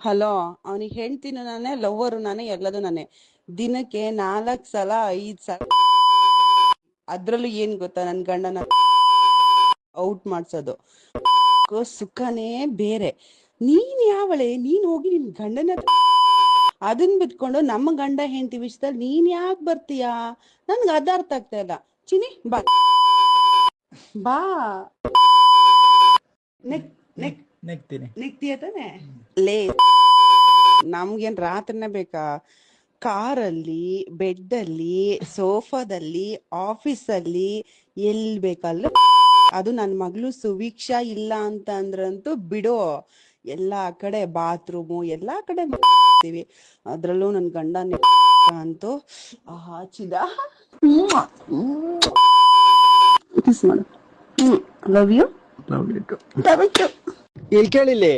Hello ಅವನಿಗೆ ಹೇಳ್ತೀನಿ ನಾನೇ ಲವ್ವರು ನಾನೇ ಎಲ್ಲದು ನಾನೇ. ದಿನಕ್ಕೆ ನಾಲ್ಕು ಸಲ ಐದು ಸಲ. ಅದ್ರಲ್ಲೂ ಏನ್ ಗೊತ್ತಾ ನನ್ ಗಂಡನ ಔಟ್ ಮಾಡ್ಸೋದು. ಸುಖನೇ ಬೇರೆ. ನೀನ್ ಯಾವಳೆ? ನೀನ್ ಹೋಗಿ ನಿನ್ ಗಂಡನ ಅದನ್ ಬಿಟ್ಕೊಂಡು ನಮ್ಮ ಗಂಡ ಹೆಂಡತಿ ವಿಷಯದಲ್ಲಿ ನೀನ್ ಯಾಕೆ ಬರ್ತೀಯಾ? ನನ್ಗೆ ಅದ ಅರ್ಥ ಆಗ್ತಾ ಇಲ್ಲ. ಚಿನಿ ಬಾ. ಬಾ. Neck neck. ನೆಕ್ತೀನಿ. ನೆಕ್ತಿಯ ತಾನೆ? ಲೇ. ನಮ್ಗೇನ್ ರಾತ್ರಿನೇ ಬೇಕಾ? ಕಾರಲ್ಲಿ ಬೆಡ್ಡಲ್ಲಿ ಸೋಫಾದಲ್ಲಿ ಆಫೀಸಲ್ಲಿ ಎಲ್ ಬೇಕಲ್ಲ ಅದು ನನ್ನ ಮಗಳು ಸುವೀಕ್ಷಾ ಇಲ್ಲ ಅಂತ ಅಂದ್ರಂತೂ ಬಿಡು. ಎಲ್ಲಾ ಕಡೆ ಬಾತ್ರೂಮು ಎಲ್ಲಾ ಕಡೆ ಮಾಡ್ತೀವಿ. ಅದ್ರಲ್ಲೂ ನನ್ ಗಂಡ ಅಂತು ಅಂತೂ ಹಾಚಿದ. ಕಿಸ್ ಮಾಡು. Love you love you love you ಇಲ್ಲಿ ಕೇಳಿಲ್ಲಿ?